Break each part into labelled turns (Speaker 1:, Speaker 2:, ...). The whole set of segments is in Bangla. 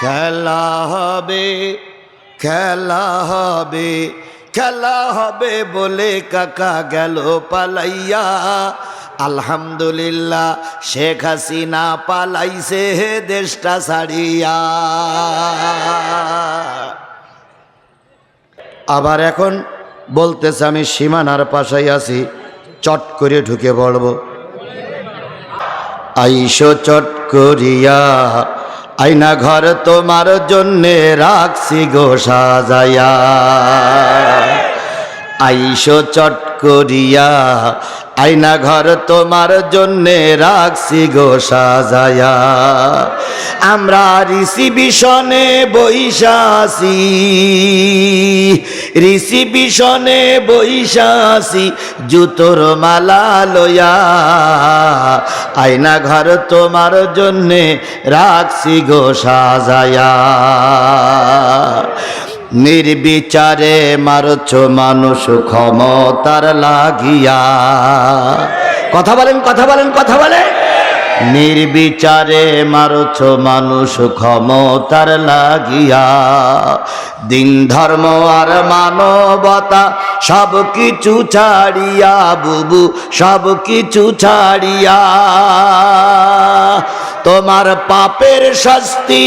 Speaker 1: খেলা হবে খেলা হবে খেলা হবে বলে কাকা গেল পালাইয়া। আলহামদুলিল্লাহ, শেখ হাসিনা পালাইছে হে দেশটা ছাড়িয়া। আবার এখন বলতেছে, আমি সীমানার পাশাই আছি, চট করে ঢুকে পড়ব। আইসো চট করিয়া। আইনা ঘর তোমার জন্যে রাখছি গো সাজায়া। আইসো চট করিয়া আইনা ঘর তোমার জন্যে রাখছি গো সাজায়া। আমরা রিসিবিশনে বৈশাসি রিসিবিশনে বৈশাসি, জুতোর মালা লয়া আয়না ঘর তোমার জন্যে রাখছি গো সাজায়া। নির্বিচারে মারছ মানুষ ক্ষমতার লাগিয়া। কথা বলেন কথা বলেন কথা বলেন। নির্বিচারে মারছ মানুষ ক্ষমতার লাগিয়া। দিন ধর্ম আর মানবতা সব কিছু ছাড়িয়া, বুবু, সব কিছু ছাড়িয়া। তোমার পাপের শাস্তি,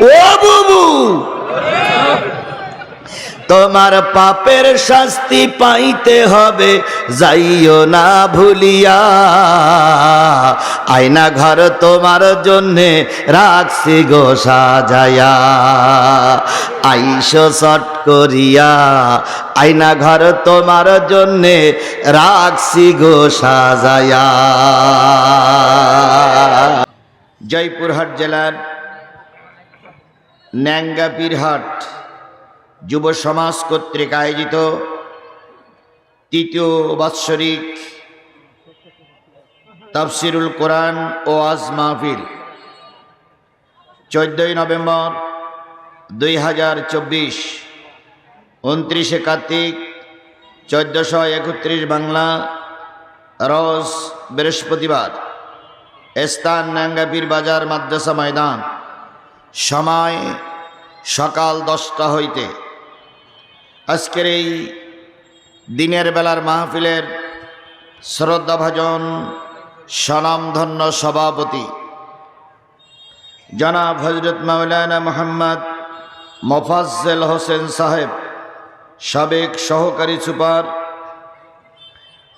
Speaker 1: ও বুবু তোমার পাপের শাস্তি পাইতে হবে, যাইও না ভুলিয়া। আয়না ঘর তোমার জন্যে রাখছি গো সাজায়া। আইসো শট করিয়া, আয়না ঘর তোমার জন্যে রাখছি গো সাজায়া। জয়পুরহাট জেলার ন্যাঙ্গাপীরহাট যুব সমাজ কর্তৃক আয়োজিত তৃতীয় বাৎসরিক তাফসিরুল কোরআন ও আজ মাহফিল। চোদ্দই নভেম্বর দুই হাজার চব্বিশ, উনত্রিশে কার্তিক, চোদ্দশো একত্রিশ বাংলা রস বৃহস্পতিবার। স্থান নাঙ্গাপীর বাজার মাদ্রাসা ময়দান। সময় সকাল দশটা হইতে। আজকের এই দিনের বেলার মাহফিলের শ্রদ্ধাভাজন, স্বনামধন্য সভাপতি জনাব হজরত মাওলানা মোহাম্মদ মোফাজ্জেল হোসেন সাহেব, সাবেক সহকারী সুপার,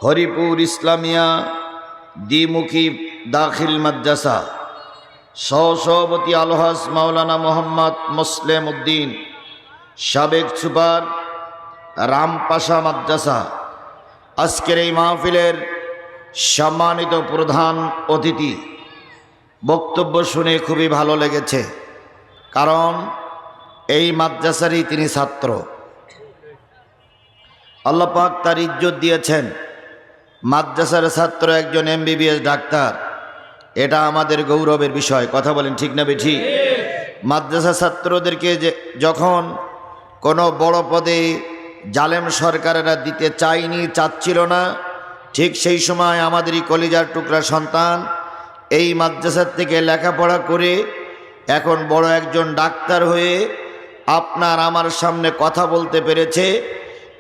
Speaker 1: হরিপুর ইসলামিয়া দ্বিমুখী দাখিল মাদ্রাসা। সহসভাপতি আলহাস মাওলানা মোহাম্মদ মুসলেম উদ্দিন, সাবেক সুপার রামপাশা মাদ্রাসা। আজকের এই মাহফিলের সম্মানিত প্রধান অতিথি, বক্তব্য শুনে খুবই ভালো লেগেছে, কারণ এই মাদ্রাসারই তিনি ছাত্র। আল্লাপাক তার ইজ্জত দিয়েছেন। মাদ্রাসার ছাত্র একজন এমবিবিএস ডাক্তার। এটা আমাদের গৌরবের বিষয়। কথা বলেন ঠিক না বেঠি? মাদ্রাসা ছাত্রদেরকে যে যখন কোনো বড় পদে জালেম সরকারেরা দিতে চায়নি, চাচ্ছিল না, ঠিক সেই সময় আমাদেরই কলিজার টুকরা সন্তান এই মাদ্রাসার থেকে লেখাপড়া করে এখন বড় একজন ডাক্তার হয়ে আপনার আমার সামনে কথা বলতে পেরেছে।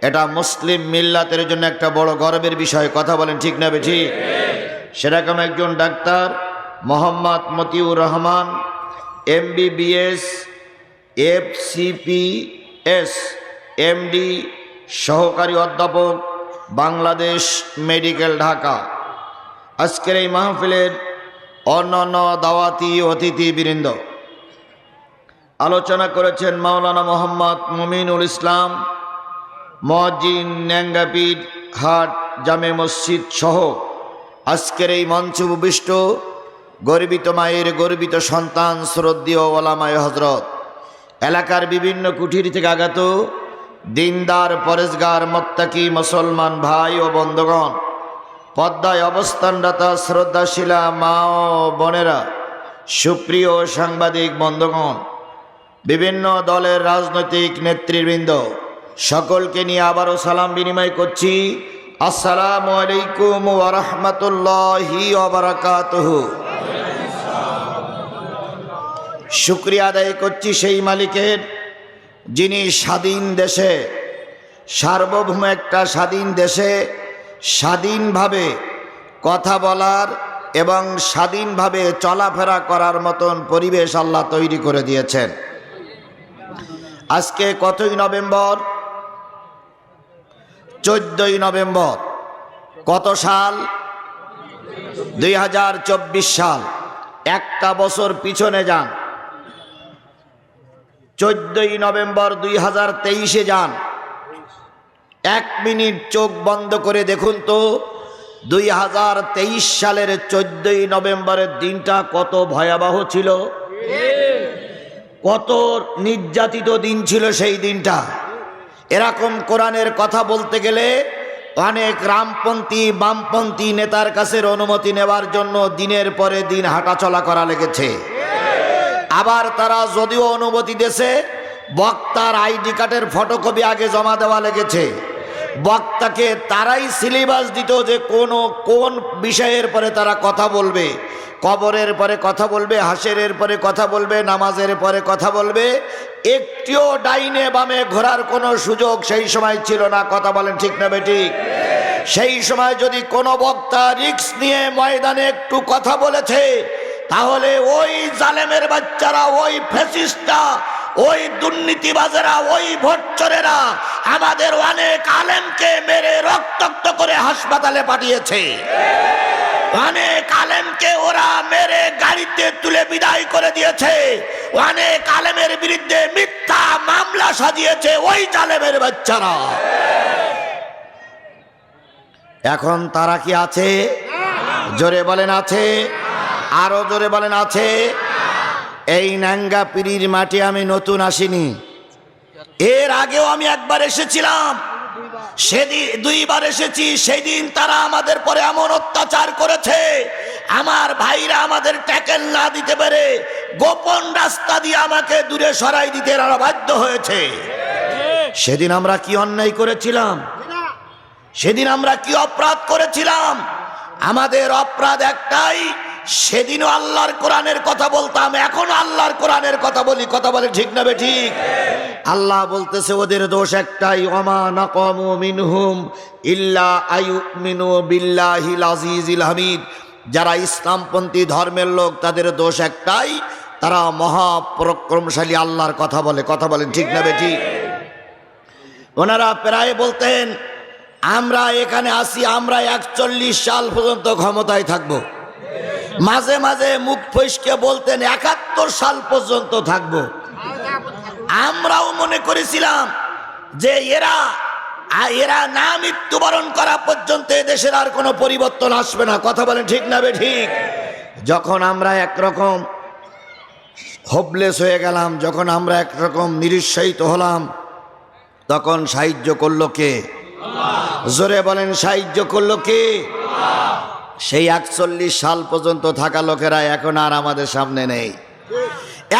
Speaker 1: এটা মুসলিম মিল্লাতের জন্য একটা বড় গর্বের বিষয়। কথা বলেন ঠিক না বেঠি? সেরকম একজন doctor Mohammad Motiur Rahman, MBBS, FCPS, MD, সহকারী অধ্যাপক, বাংলাদেশ মেডিকেল ঢাকা। আজকের এই মাহফিলের অন্যান্য দাওয়াতি অতিথিবৃন্দ। আলোচনা করেছেন মাওলানা মোহাম্মদ মুমিনুল ইসলাম মজিন ন্যাঙ্গাপীর হাট জামে মসজিদ সহ আজকের এই মঞ্চ উপবিষ্ট গর্বিত মায়ের গর্বিত সন্তান শ্রদ্ধীয় ওলামায় হজরত এলাকার বিভিন্ন কুঠির থেকে আগত দিনদার, পরেশগার, মত্তাকি, মুসলমান ভাই ও বন্ধগণ, পদ্মায় অবস্থানরতা শ্রদ্ধাশীলা মা ও বোনেরা, সুপ্রিয় সাংবাদিক বন্ধগণ, বিভিন্ন দলের রাজনৈতিক নেতৃবৃন্দ, সকলকে নিয়ে আবারও সালাম বিনিময় করছি। আসসালামু আলাইকুম ওরহমতুল্লাহি ওবরাকাতহ শুক্রিয়া আদায় করছি সেই মালিকের, যিনি স্বাধীন দেশে, সার্বভৌম একটা স্বাধীন দেশে স্বাধীনভাবে কথা বলার এবং স্বাধীনভাবে চলাফেরা করার মতন পরিবেশ আল্লাহ তৈরি করে দিয়েছেন। আজকে কতই নভেম্বর? চোদ্দই নভেম্বর, কত সাল? দুই হাজার চব্বিশ সাল। একটা বছর পিছনে যান। চোদ্দই নভেম্বর দুই হাজার তেইশে যান। এক মিনিট চোখ বন্ধ করে দেখুন তো, দুই হাজার তেইশ সালের চোদ্দই নভেম্বরের দিনটা কত ভয়াবহ ছিল। কত নির্যাতিত দিন ছিল সেই দিনটা। এরকম কোরআনের কথা বলতে গেলে অনেক রামপন্থী, বামপন্থী নেতার কাছে অনুমতি নেওয়ার জন্য দিনের পরে দিন হাঁটাচলা করা লেগেছে। আবার তারা যদিও অনুমতি দেশে বক্তার আইডি কার্ডের ফটোকপি আগে জমা দেওয়া লেগেছে। বক্তাকে তারাই সিলেবাস দিত যে কোন কোন বিষয়ের পরে তারা কথা বলবে, কবরের পরে কথা বলবে, হাসেরের পরে কথা বলবে, নামাজের পরে কথা বলবে, একটিও ডাইনে বামে ঘোরার কোনো সুযোগ সেই সময় ছিল না, কথা বলেন ঠিক না বেঠিক সেই সময় যদি কোনো বক্তা রিক্স নিয়ে ময়দানে একটু কথা বলেছে তাহলে ওই জালেমের বাচ্চারা, ওই ফেসিস্টরা ওই দুর্নীতিবাজেরা, ওই ভোটচরেরা আমাদের অনেক আলেমকে মেরে রক্তাক্ত করে হাসপাতালে পাঠিয়েছে। অনেক আলেমকে ওরা মেরে গাড়িতে তুলে বিদায় করে দিয়েছে। অনেক আলেমের বিরুদ্ধে মিথ্যা মামলা সাজিয়েছে ওই জালেমের বাচ্চারা। এখন তারা কি আছে? জোরে বলেন, আছে? আরও জোরে বলেন, আছে। এই ন্যাঙ্গা পিড়ির মাটি আমি নতুন আসিনি। এর আগেও আমি একবার এসেছিলাম। সেদিন দুইবার এসেছি। সেদিন তারা আমাদের পরে এমন অত্যাচার করেছে। আমার ভাইরা আমাদের ট্যাকেল না দিতে পেরে গোপন রাস্তা দিয়ে আমাকে দূরে সরাই দিতে এরা বাধ্য হয়েছে। সেদিন আমরা কি অন্যায় করেছিলাম? সেদিন আমরা কি অপরাধ করেছিলাম? আমাদের অপরাধ একটাই সেদিনও আল্লাহর কোরআনের কথা বলতাম, এখন আল্লাহর কোরআনের কথা বলি। কথা বলে ঠিক না ঠিক? আল্লাহ বলতেছে, ওদের দোষ একটাই নাকমু মিনহুম ইল্লা আয়ুমিনু বিল্লাহিল আজিজিল হামিদ। যারা ইসলামপন্থী ধর্মের লোক, তাদের দোষ একটাই, তারা মহাপরাক্রমশালী আল্লাহর কথা বলে। কথা বলেন ঠিক না বে ঠিক? ওনারা প্রায় বলতেন, আমরা এখানে আসি আমরা একচল্লিশ সাল পর্যন্ত ক্ষমতায় থাকব। মাঝে মাঝে মুখ ফসকে বলতেন, একাত্তর সাল পর্যন্ত থাকব। আমরাও মনে করেছিলাম যে এরা এরা না মৃত্যুবরণ করা পর্যন্ত দেশের আর কোনো পরিবর্তন আসবে না। কথা বলেন ঠিক না বে ঠিক? যখন আমরা একরকম হোপলেস হয়ে গেলাম, যখন আমরা একরকম নিরুৎসাহিত হলাম, তখন সাহায্য করল কে? জোরে বলেন, সাহায্য করল কে? সেই একচল্লিশ সাল পর্যন্ত থাকা লোকেরা এখন আর আমাদের সামনে নেই।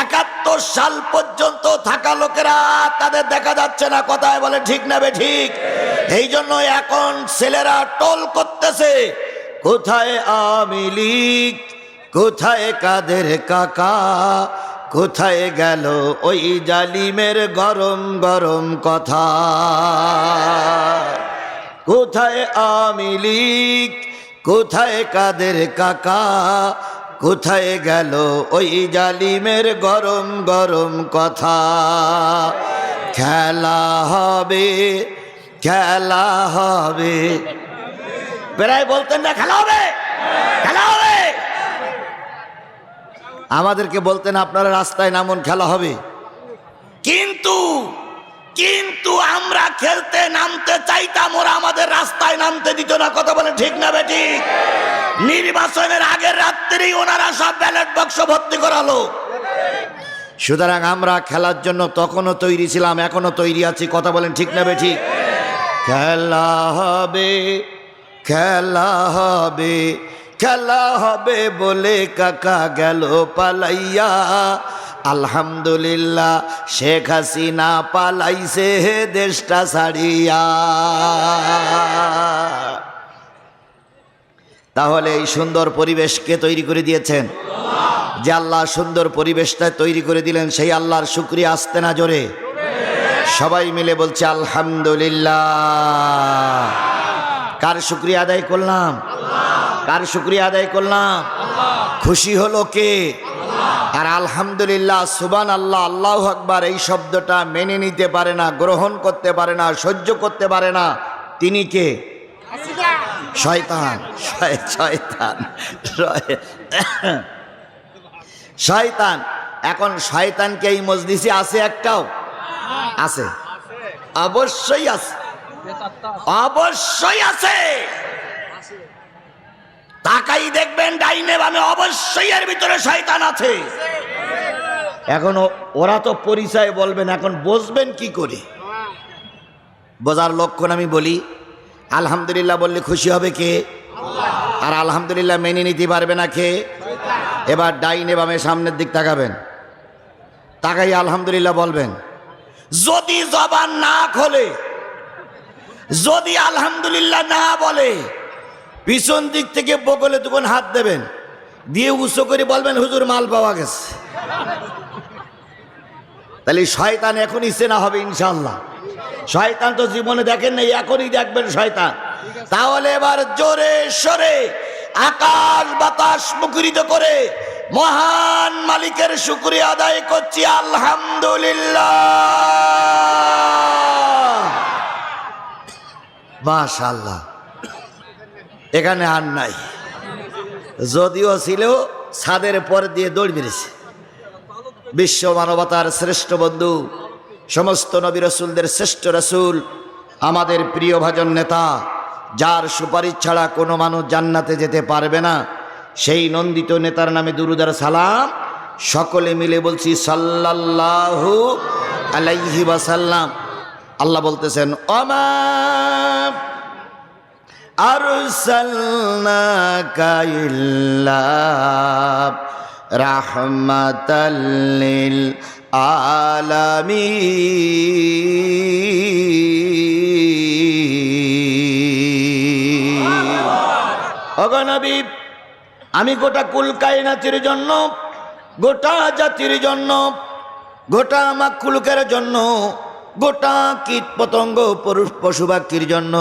Speaker 1: একাত্তর সাল পর্যন্ত থাকা লোকেরা তাদের দেখা যাচ্ছে না, কথায় বলে ঠিক না বে ঠিক। এই জন্য এখন ছেলেরা টোল করতেছে, কোথায় আমি লীগ, কোথায় কাদের কাকা, কোথায় গেল ওই জালিমের গরম গরম কথা? কোথায় আমি লীগ কোথায় কাদের কাকা? কোথায় গেল ওই জালিমের গরম গরম কথা? খেলা হবে খেলা হবে। প্রায় বলতেন না, খেলা হবে খেলা হবে। আমাদেরকে বলতেন আপনারা রাস্তায় নামুন, খেলা হবে। কিন্তু কিন্তু আমরা খেলতে নামতে চাইতাম, ওরা আমাদের রাস্তায় নামতে দিত না। কথা বলে ঠিক না বেটি? নির্বাচনের আগের রাত্রেই ওনারা সব ব্যালট বাক্স ভর্তি করালো। সুতরাং আমরা খেলার জন্য তখনও তৈরি ছিলাম এখনও তৈরি আছি। কথা বলেন ঠিক না বেঠি খেলা হবে খেলা হবে খেলা হবে বলে কাকা গেল পালাইয়া। আলহামদুলিল্লাহ, শেখ হাসিনা পালাইছে হে দেশটা ছাড়িয়া। তাহলে এই সুন্দর পরিবেশকে তৈরি করে দিয়েছেন। যে আল্লাহ সুন্দর পরিবেশটা তৈরি করে দিলেন, সেই আল্লাহর শুক্রিয়া আসতে না জোরে। সবাই মিলে বলছে, আলহামদুলিল্লাহ। কার শুক্রিয়া আদায় করলাম? কার শুক্রিয়া আদায় করলাম? খুশি হলো কে? আর আলহামদুলিল্লাহ সুবান আল্লাহ আল্লাহ আকবার, এই শব্দটা মেনে নিতে পারে না, গ্রহণ করতে পারে না, সহ্য করতে পারে না। তিনি কে? শয়তান, শয়- শয়তান শয়- শয়তান। এখন শয়তানকে এই মজলিসে আছে একটাও? আছে। অবশ্যই আছে। অবশ্যই আছে। তাকাই দেখবেন ডাইনে বামে অবশ্যই এর ভিতরে শয়তান আছে। এখন ওরা তো পরিচয় বলবেন, এখন বসবেন কি করে? বোঝার লক্ষণ আমি বলি, আলহামদুলিল্লাহ বললে খুশি হবে কে? আর আলহামদুলিল্লাহ মেনে নিতে পারবে না কে? এবার ডাইনে বামে সামনের দিক তাকাবেন। তাকাই আলহামদুলিল্লাহ বলবেন, যদি জবান না খোলে, যদি আলহামদুলিল্লাহ না বলে পিছন দিক থেকে বগলে তখন হাত দেবেন। দিয়ে উঁচু করে বলবেন, হুজুর, মাল পাওয়া গেছে। তাহলে শয়তান এখনই চেনা হবে ইনশাল্লাহ শয়তান তো জীবনে দেখেন নাই, এখনই দেখবেন শয়তান। তাহলে এবার জোরে সরে আকাশ বাতাস মুখরিত করে মহান মালিকের শুক্রিয়া আদায় করছি, আলহামদুলিল্লাহ। মাশাল্লাহ এখানে আর নাই। যদিও ছিল ছাদের পর দিয়ে দৌড় মেরেছে। বিশ্ব মানবতার শ্রেষ্ঠ বন্ধু, সমস্ত নবী রসুলদের শ্রেষ্ঠ রসুল, আমাদের প্রিয় ভাজন নেতা, যার সুপারিশ ছাড়া কোনো মানুষ জান্নাতে যেতে পারবে না, সেই নন্দিত নেতার নামে দুরুদার সালাম, সকলে মিলে বলছি সাল্লাল্লাহু আলাইহি ওয়াসাল্লাম। আল্লাহ বলতেছেন অমা أرسلناك إلا رحمة للعالمين অগনবী আমি গোটা কুল কায়নাতির জন্য গোটা জাতির জন্য গোটা মাকুলকের জন্য গোটা কীট পতঙ্গ পরু- পশু পাখির জন্য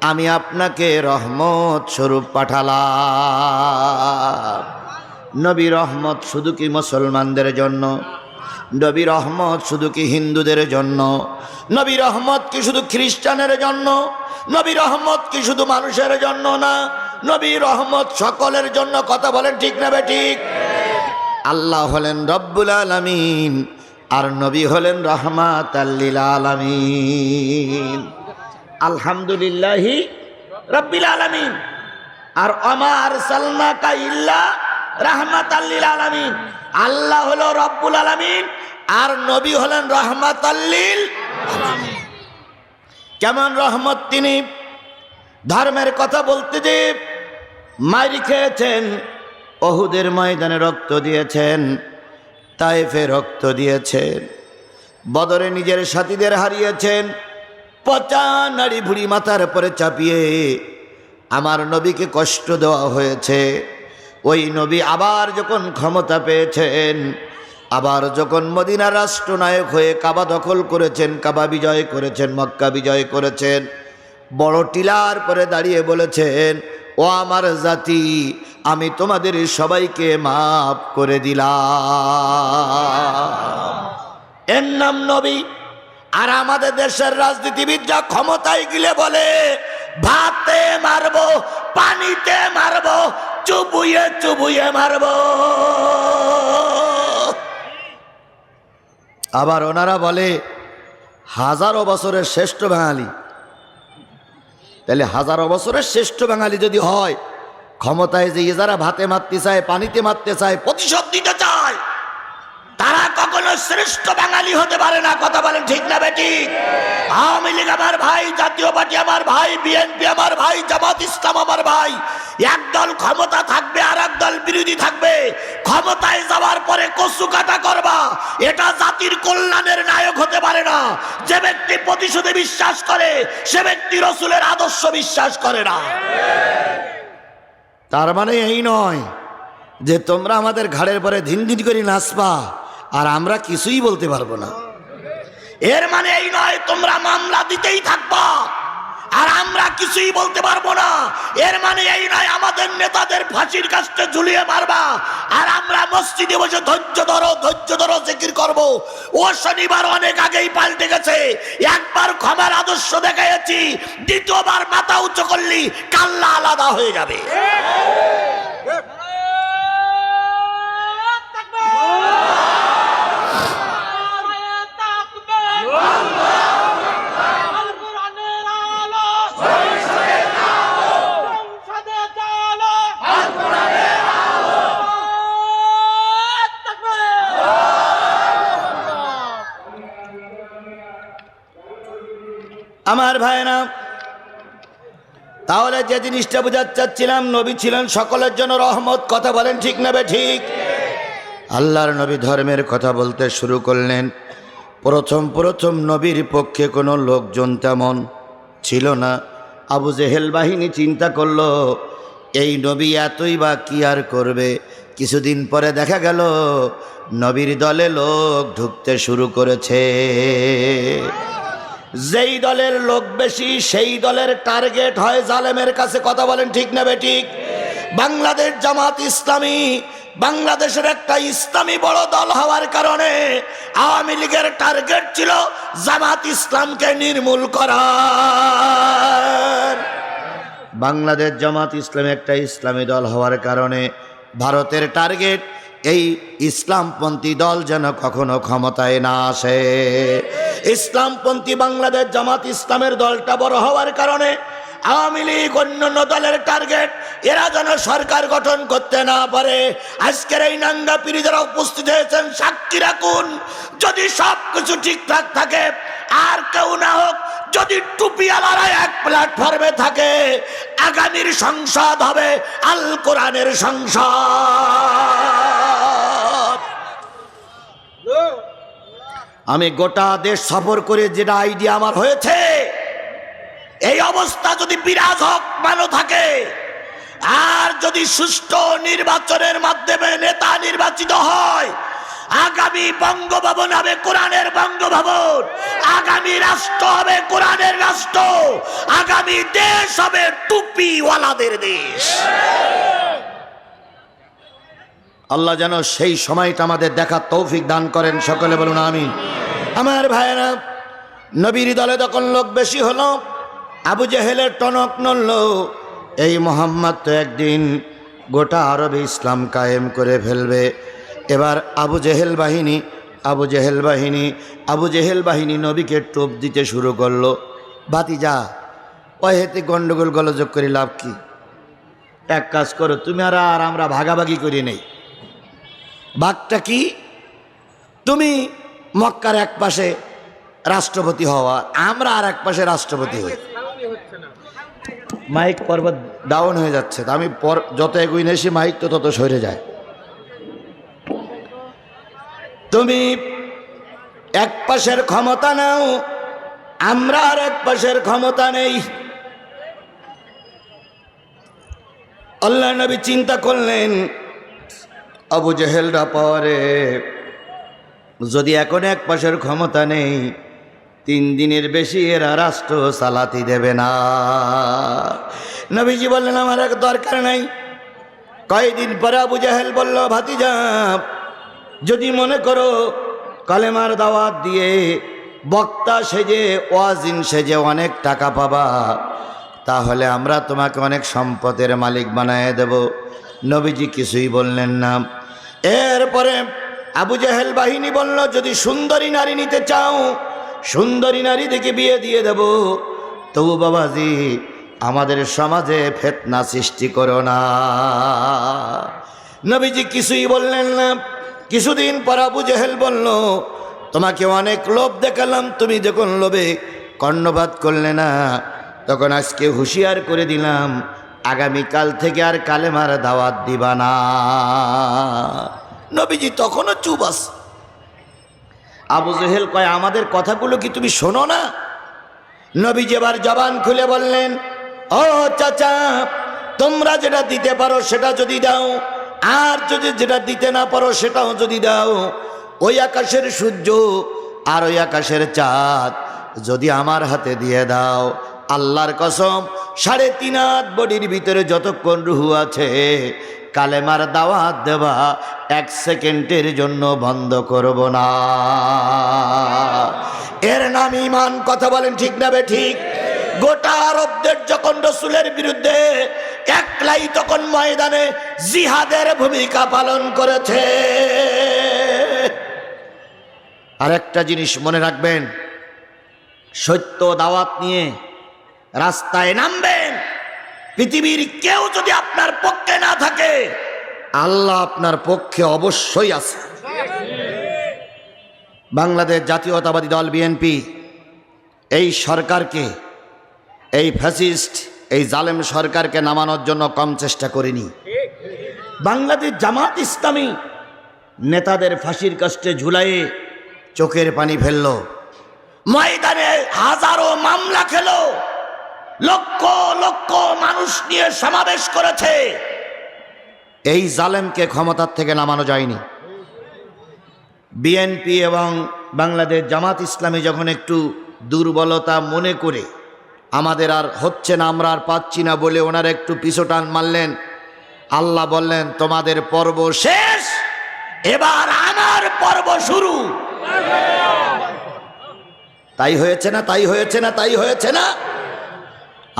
Speaker 1: আমি আপনাকে রহমত স্বরূপ পাঠালাম। নবী রহমত শুধু কি মুসলমানদের জন্য? নবী রহমত শুধু কি হিন্দুদের জন্য? নবী রহমত কি শুধু খ্রিস্টানের জন্য? নবী রহমত কি শুধু মানুষের জন্য না? নবী রহমত সকলের জন্য কথা বলেন ঠিক না বে ঠিক? আল্লাহ হলেন রব্বুল আলমিন, আর নবী হলেন রহমাত আল্লিল আলমিন। আলহামদুলিল্লাহি রব্বিল আলমিন। আর অমার সালনাকা ইল্লা রাহমাত আল্লিল আলমিন। আল্লাহ হলো রব্বুল আলমিন, আর নবী হলেন রহমাত আল্লিল কেমন রহমত তিনি। ধর্মের কথা বলতে যে মারি খেয়েছেন অহুদের ময়দানে রক্ত দিয়েছেন, তাইফে রক্ত দিয়েছেন, বদরে নিজের সাথীদের হারিয়েছেন পচা নাড়ি ভুড়ি মাথার পরে চাপিয়ে আমার নবীকে কষ্ট দেওয়া হয়েছে। ওই নবী আবার যখন ক্ষমতা পেয়েছেন, আবার যখন মদিনা রাষ্ট্রনায়ক হয়ে কাবা দখল করেছেন, কাবা বিজয় করেছেন, মক্কা বিজয় করেছেন, বড় টিলার পরে দাঁড়িয়ে বলেছেন, ও আমার জাতি, আমি তোমাদের সবাইকে মাফ করে দিলাম। এর নাম নবী। আর আমাদের দেশের রাজনীতিবিদরা ক্ষমতায় গিলে বলে, ভাতে মারবো, পানিতে মারবো, চুবুয়ে চুবুয়ে মারবো। আবার ওনারা বলে, হাজারো বছরের শ্রেষ্ঠ বাঙালি। তাহলে হাজারো বছরের শ্রেষ্ঠ বাঙালি যদি হয়, ক্ষমতায় যে যারা ভাতে মারতে চায়, পানিতে মারতে চায়, প্রতিশোধ দিতে চায়। তারা কখনো শ্রেষ্ঠ বাঙালি হতে পারে না, কথা বলেন ঠিক না বেটি? আওয়ামী লীগ আমার ভাই, জাতীয় পার্টি আমার ভাই, বিএনপি আমার ভাই, জামাত ইসলাম আমার ভাই। এক দল ক্ষমতা থাকবে আর এক দল বিরোধী থাকবে। ক্ষমতায় যাওয়ার পরে কচু কাটা করবা। এটা জাতির কল্যাণের নায়ক হতে পারে না। যে ব্যক্তি প্রতিশোধে বিশ্বাস করে, সে ব্যক্তি রসুলের আদর্শ বিশ্বাস করে না। তার মানে এই নয় যে তোমরা আমাদের ঘাড়ের পরে দিন দিন করে নাচবা। আর আমরা কিছুই বলতে পারব না এর মানে এই নয় তোমরা মামলা দিতেই থাকবা আর আমরা কিছুই বলতে পারব না এর মানে এই নয় আমাদের নেতাদের ফাঁসির কাছে ঝুলিয়ে মারবা আর আমরা মসজিদে বসে ধৈর্য ধরো ধৈর্য ধরো জিকির করব ও শনিবার অনেক আগেই পাল্টে গেছে একবার ক্ষমার আদর্শ দেখাইছি দ্বিতীয়বার মাথা উঁচু করলি কাল্লা আলাদা হয়ে যাবে আমার ভাইরা তাহলে যে জিনিসটা বোঝাতে চাচ্ছিলাম, নবী ছিলেন সকলের জন্য রহমত, কথা বলেন ঠিক নেবে ঠিক? আল্লাহর নবী ধর্মের কথা বলতে শুরু করলেন। প্রথম প্রথম নবীর পক্ষে কোনো লোকজন তেমন ছিল না। আবু জেহেল বাহিনী চিন্তা করল, এই নবী এতই বা কি আর করবে? কিছুদিন পরে দেখা গেল, নবীর দলে লোক ঢুকতে শুরু করেছে। যেই দলের লোক বেশি, সেই দলের টার্গেট হয় জালেমের কাছে। কথা বলেন ঠিক না ঠিক? বাংলাদেশ জামাত ইসলামী, বাংলাদেশের একটা ইসলামী বড় দল হওয়ার কারণে আওয়ামী লীগের টার্গেট ছিল জামাত ইসলামকে নির্মূল করা বাংলাদেশ জামাত ইসলাম একটা ইসলামী দল হওয়ার কারণে ভারতের টার্গেট এই ইসলামপন্থী দল যেন কখনো ক্ষমতায় না আসে। ইসলামপন্থী বাংলাদেশ জামাত ইসলামের দলটা বড় হওয়ার কারণে আওয়ামী লীগ অন্যান্য দলের টার্গেট, এরা যেন সরকার গঠন করতে না পারে। আজকের এই নাঙ্গা পিড়ি যারা উপস্থিত হয়েছেন, সাক্ষী রাখুন, যদি সব কিছু ঠিকঠাক থাকে, আর কেউ না হোক, যদি টুপিওয়ালারা এক প্ল্যাটফর্মে থাকে, আগামীর সংসদ হবে আল কোরআনের সংসদ। আমি গোটা দেশ সফর করে যেটা আইডিয়া আমার হয়েছে, এই অবস্থা যদি বিরাজ হক, ভালো থাকে। আর যদি সুষ্ঠু নির্বাচনের মাধ্যমে নেতা নির্বাচিত হয়, আগামী বঙ্গভবন হবে কোরআনের বঙ্গভবন, আগামী রাষ্ট্র হবে কোরআনের রাষ্ট্র, আগামী দেশ হবে টুপিওয়ালাদের দেশ। আল্লাহ যেন সেই সময়টা আমাদের দেখা তৌফিক দান করেন। সকলে বলুন আমি আমার ভাইয়েরা, নবীর দলে তখন লোক বেশি হলো, আবু জেহেলের টনক নড়ল। এই মোহাম্মদ তো একদিন গোটা আরবে ইসলাম কায়েম করে ফেলবে। এবার আবু জেহেল বাহিনী, আবু জেহেল বাহিনী, আবু জেহেল বাহিনী নবীকে টোপ দিতে শুরু করল। বাতি যা ওই হেতে গন্ডগোল গলযোগ করে লাভ কি? এক কাজ করো, তুমি আর আর আমরা ভাগাভাগি করি নেই। ভাগটা কি? তুমি মক্কার এক পাশে রাষ্ট্রপতি হওয়া, আমরা আর এক পাশে রাষ্ট্রপতি হই। মাইক পর্বত ডাউন হয়ে যাচ্ছে। আমি যত এগুই নেছি মাইক তো তত সরে যায়। তুমি এক পাশের ক্ষমতা নাও, আমরা আর এক পাশের ক্ষমতা নেই। আল্লাহ নবী চিন্তা করলেন আবু জেহেলরা পরে যদি এখন এক পাশের ক্ষমতা নেই, তিন দিনের বেশি এরা রাষ্ট্র চালাতি দেবে না। নবীজি বললেন, আমার এক দরকার নাই। কয়েকদিন পরে আবু জাহেল বলল, ভাতিজা, যদি মনে করো, কালেমার দাওয়াত দিয়ে বক্তা সেজে, ওয়াজিন সেজে অনেক টাকা পাবা, তাহলে আমরা তোমাকে অনেক সম্পদের মালিক বানায় দেব। নবীজি কিছুই বললেন না। এরপরে আবু জাহেল বাহিনী বলল, যদি সুন্দরী নারী নিতে চাও, সুন্দরী নারী দেখে বিয়ে দিয়ে দেব। তবু বাবাজি, আমাদের সমাজে ফেতনা সৃষ্টি করো না। নবীজি কিছুই বললেন না। কিছুদিন পর আবু জেহেল বলল, তোমাকে অনেক লোভ দেখালাম। তুমি যখন লোভে কর্ণপাত করলে না, তখন আজকে হুঁশিয়ার করে দিলাম। আগামীকাল থেকে আর কালেমার দাওয়াত দিবা না। নবীজি তখনও চুপ আস আবু জেহেল কয়, আমাদের কথাগুলো কি তুমি শোনো না? নবীজি এবার জবান খুলে বললেন, ও চাচা, তোমরা যেটা দিতে পারো সেটা যদি দাও, আর যদি যেটা দিতে না পারো সেটাও যদি দাও। ওই আকাশের সূর্য আর ওই আকাশের চাঁদ যদি আমার হাতে দিয়ে দাও, আল্লাহর কসম সাড়ে তিন হাত বডির ভিতরে যতক্ষণ রুহু আছে, কালেমার দাওয়াত দেওয়া এক সেকেন্ডের জন্য বন্ধ করব না। এর নাম ইমান কথা বলেন ঠিক না বে ঠিক? গোটা আরবদের যখন রসুলের বিরুদ্ধে একলাই তখন ময়দানে জিহাদের ভূমিকা পালন করেছে। আরেকটা জিনিস মনে রাখবেন, সত্য দাওয়াত নিয়ে রাস্তায় নামবেন। পৃথিবীর কেউ যদি আপনার পক্ষে না থাকে, আল্লাহ আপনার পক্ষে অবশ্যই আছে। বাংলাদেশ জাতীয়তাবাদী দল বিএনপি এই সরকারকে, এই ফ্যাসিস্ট, এই জালেম সরকারকে নামানোর জন্য কম চেষ্টা করিনি। বাংলাদেশ জামাত ইসলামী নেতাদের ফাঁসির কষ্টে ঝুলাইয়ে চোখের পানি ফেলল। ময়দানে হাজারো মামলা খেলো। লক্ষ লক্ষ মানুষ নিয়ে সমাবেশ করেছে। এই জালেমকে ক্ষমতার থেকে নামানো যায়নি। বিএনপি এবং বাংলাদেশ জামাত ইসলামী যখন একটু দুর্বলতা মনে করে, আমাদের আর হচ্ছে না, আমরা আর পাচ্ছি না বলে ওনারা একটু পিছোটান মারলেন, আল্লাহ বললেন, তোমাদের পর্ব শেষ, এবার আমার পর্ব শুরু। তাই হয়েছে না, তাই হয়েছে না, তাই হয়েছে না।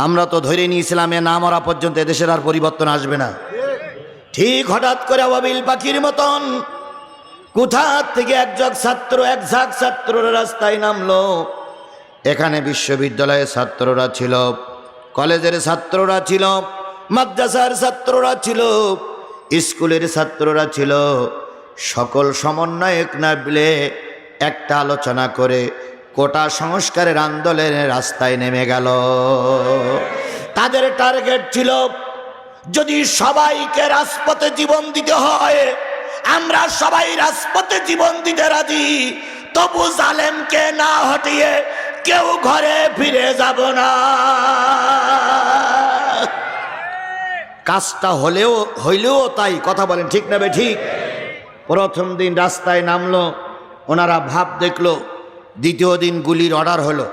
Speaker 1: আমরা তো ধরে নিয়েছিলাম এ না মরা পর্যন্ত এদেশের আর পরিবর্তন আসবে না। ঠিক হঠাৎ করে আবাবিল পাখির মতন কোথা থেকে একজন ছাত্র এক ঝাঁক ছাত্ররা রাস্তায় নামলো। এখানে বিশ্ববিদ্যালয়ের ছাত্ররা ছিল, কলেজের ছাত্ররা ছিল, মাদ্রাসার ছাত্ররা ছিল, স্কুলের ছাত্ররা ছিল। সকল সমন্বয়ক না মিলে একটা আলোচনা করে কোটা সংস্কারের আন্দোলনের রাস্তায় নেমে গেল। তাদের টার্গেট ছিল, যদি সবাইকে রাজপথে জীবন দিতে হয়, আমরা সবাই রাজপথে জীবন দিতে রাজি, তবু জালেমকে না হটিয়ে কেউ ঘরে ফিরে যাব না। কাজটা হলেও, হইলেও তাই, কথা বলেন ঠিক না বে ঠিক? প্রথম দিন রাস্তায় নামলো, ওনারা ভাব দেখল দ্বিতীয় দিন গুলির অর্ডার হলো।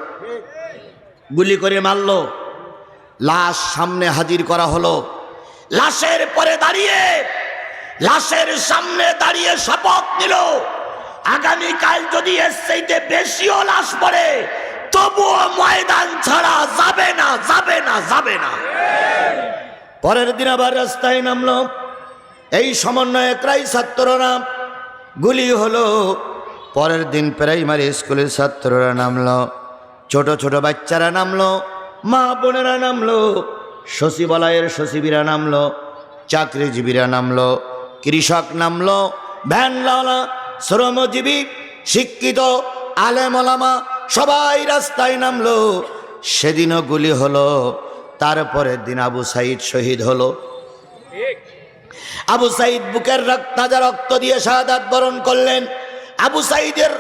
Speaker 1: গুলি করে মারল। লাশ সামনে হাজির করা হলো। লাশের পরে দাঁড়িয়ে, লাশের সামনে দাঁড়িয়ে শপথ নিল। আগামীকাল যদি এর চাইতে বেশিও লাশ পড়ে, তবুও ময়দান ছাড়া যাবে না যাবে না যাবে না। পরের দিন আবার রাস্তায় নামলো। এই সমন্বয়করাই ছাত্ররা গুলি হলো। পরের দিন প্রাইমারি স্কুলের ছাত্ররা নামলো, ছোট ছোট বাচ্চারা নামলো, মা বোনেরা নামলো, সচিবালয়ের সচিবীরা নামলো, চাকরিজীবীরা নামলো, কৃষক নামলো, ভ্যানওয়ালা, শ্রমজীবী, শিক্ষিত আলেমলামা সবাই রাস্তায় নামলো। সেদিনও গুলি হলো, তারপরের দিন আবু সাইদ শহীদ হলো। আবু সাইদ বুকের রক্ত, তাজা রক্ত দিয়ে শাহাদাত বরণ করলেন। আবু সাইদের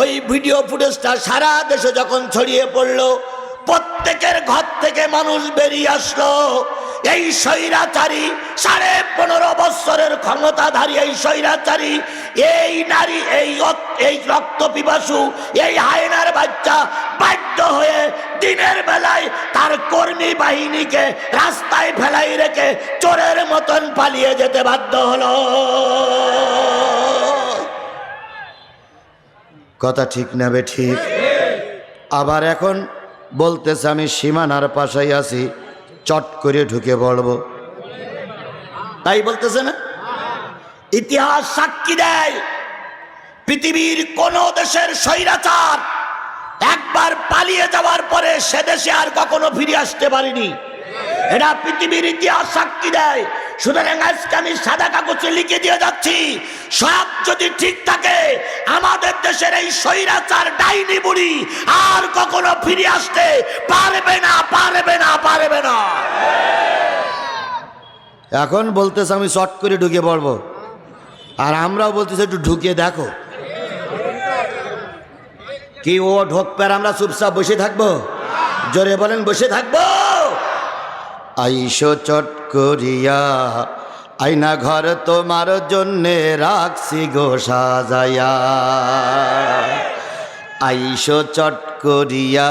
Speaker 1: ওই ভিডিও ফুটেজটা সারা দেশে যখন ছড়িয়ে পড়ল, প্রত্যেকের ঘর থেকে মানুষ বেরিয়ে আসলো। এই স্বৈরাচারী সাড়ে পনেরো বৎসরের ক্ষমতাধারী এই স্বৈরাচারী, এই নারী, এই এই রক্ত পিপাসু, এই হায়নার বাচ্চা বাধ্য হয়ে দিনের বেলায় তার কর্মী বাহিনীকে রাস্তায় ফেলাই রেখে চোরের মতন পালিয়ে যেতে বাধ্য হলো। কথা ঠিক নেবে ঠিক। আবার এখন বলতেছে আমি সীমানার পাশাই আছি, চট করে ঢুকে পড়ব তাই বলতেছে না? ইতিহাস সাক্ষী দেয়, পৃথিবীর কোন দেশের স্বৈরাচার একবার পালিয়ে যাওয়ার পরে সে দেশে আর কখনো ফিরে আসতে পারেনি। এটা পৃথিবীর ইতিহাস সাক্ষী দেয় সুতরাং আজকে আমি সাদা কাগজে লিখে দিয়ে যাচ্ছি, সব যদি ঠিক থাকে, আমাদের দেশের এই স্বৈরাচার ডাইনি বুড়ি আর কখনো ফিরে আসতে পারবে না পারবে না পারবে না। এখন বলতেছে আমি শর্ট করে ঢুকে পড়ব। আর আমরাও বলতেছি একটু ঢুকিয়ে দেখো। কি ও ঢোকবে আর আমরা চুপচাপ বসে থাকব? জোরে বলেন, বসে থাকব? আইসো চট করিয়া আইনা ঘর তোমার জন্যে রাখছি গো সাজায়া আইসো চট করিয়া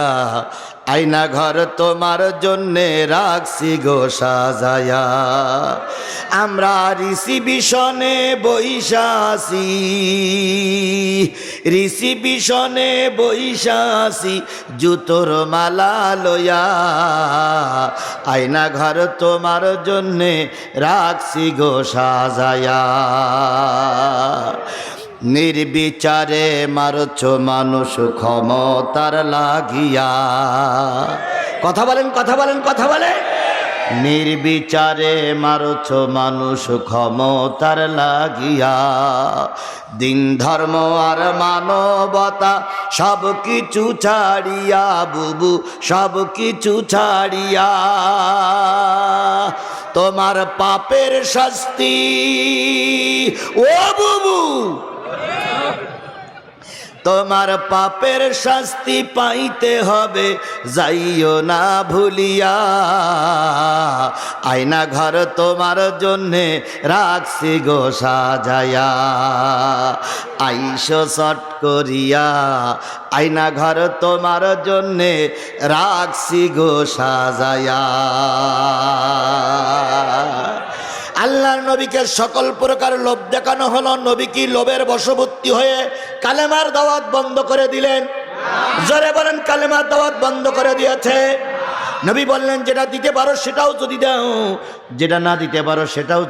Speaker 1: আইনা ঘর তোমার জন্যে রাখছি গো সাজায়া। আমরা রিসিবিশনে বৈশাসি। রিসিবিশনে বৈশাসি, জুতোর মালা লয়া আয়না ঘর তোমার জন্যে রাখছি গো সাজায়া। নির্বিচারে মারছ মানুষ ক্ষমতার লাগিয়া। কথা বলেন কথা বলেন কথা বলেন। নির্বিচারে মারছ মানুষ ক্ষমতার লাগিয়া। দিন ধর্ম আর মানবতা সব কিছু ছাড়িয়া, বুবু সব কিছু ছাড়িয়া। তোমার পাপের শাস্তি, ও বুবু তোমার পাপের শাস্তি পাইতে হবে, যাইও না ভুলিয়া। আয়না ঘর তোমার জন্যে রাখছি গো সাজায়া। আইসো শট করিয়া, আয়না ঘর তোমার জন্যে রাখছি গো সাজায়া। আল্লাহর নবীকে সকল প্রকার লোভ দেখানো হলো। নবী কি লোভের বশবর্তী হয়ে কালেমার দাওয়াত বন্ধ করে দিলেন? জোরে বলেন, কালেমার দাওয়াত বন্ধ করে দিয়েছে। নবী বললেন, যেটা দিতে পারো সেটাও যদি দাও, যেটা না দিতে পারো সেটাও